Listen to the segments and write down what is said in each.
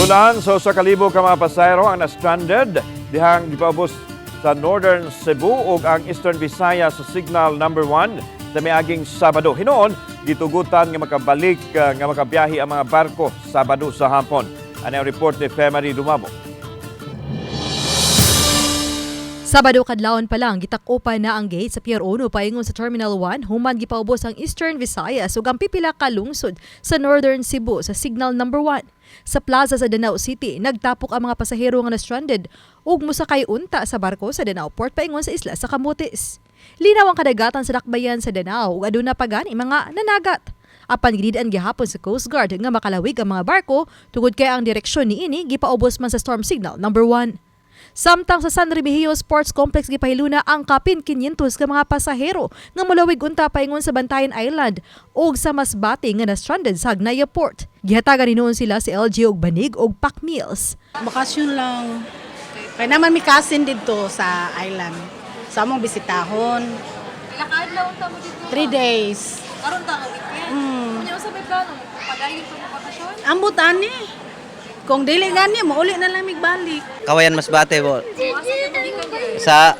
Dulan so sa kalibo ka mga pasayro ang na-stranded dihang gipaubos sa Northern Cebu ug ang Eastern Visayas sa signal number 1 sa miaging Sabado. Hinoon gitugutan nga makabalik nga makabiyahe ang mga barko Sabado sa hapon. Ano ang report ni Femari Dumabo? Sabado kadlawon pa lang gitakopan na ang gate sa Pier 1 paingon sa Terminal 1 human gipaubos ang Eastern Visayas ug ang pipila ka lungsod sa Northern Cebu sa signal number 1. Sa plaza sa Danao City, nagtapok ang mga pasahero nga na-stranded ug musakay unta sa barko sa Danao Port paingon sa isla sa Camotes. Linaw ang kadagatan sa dakbayan sa Danao ug aduna pa gani mga nanagat. Apan gididaan gihapon sa Coast Guard nga makalawig ang mga barko tungod kay ang direksyon niini gipaubos man sa storm signal number 1. Samtang sa San Remigio Sports Complex gipahiluna ang kapin 500 ka mga pasahero nga mulawig unta paingon sa Bantayan Island ug sa Masbate nga na-stranded sa Agnaya Port. Gihatagan ninuon sila si LG og Banig og Pac Meals. Bakasyon lang. Kaya naman may cousin dito sa island. Sa among bisitahon. Lakad lang unta mo dito. Three days. Karon ta nga weekend. Mm. Unya sa may plano padayon pa mo bakasyon? Ambot ani. Kung dili gani, mauli na lang migbalik. Kawayan Masbate po. Sa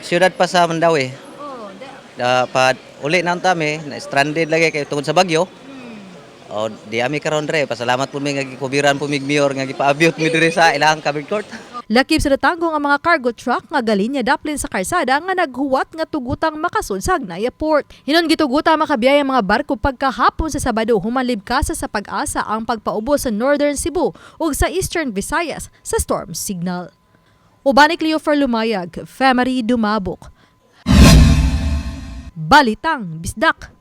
siyudad pa sa Mandawi. Dapat uli na tami, na stranded lagi kay tungod sa bagyo. O di ami karon dre, pasalamat po mi nga gikubiran po mig mayor nga gipaabyot mi diri sa ilahang kabig court. Lakip sa natangong ang mga cargo truck nga galinya daplin sa karsada nga naghuwat nga tugutang makasud sa Agnaya Port. Hinon gituguta makabiyay ang mga barko pagkahapon sa Sabado humalib kasa sa pag-asa ang pagpaubos sa Northern Cebu ug sa Eastern Visayas sa storm signal. Ubanik Leo Lumayag, Femery Dumabok. Balitang Bisdak.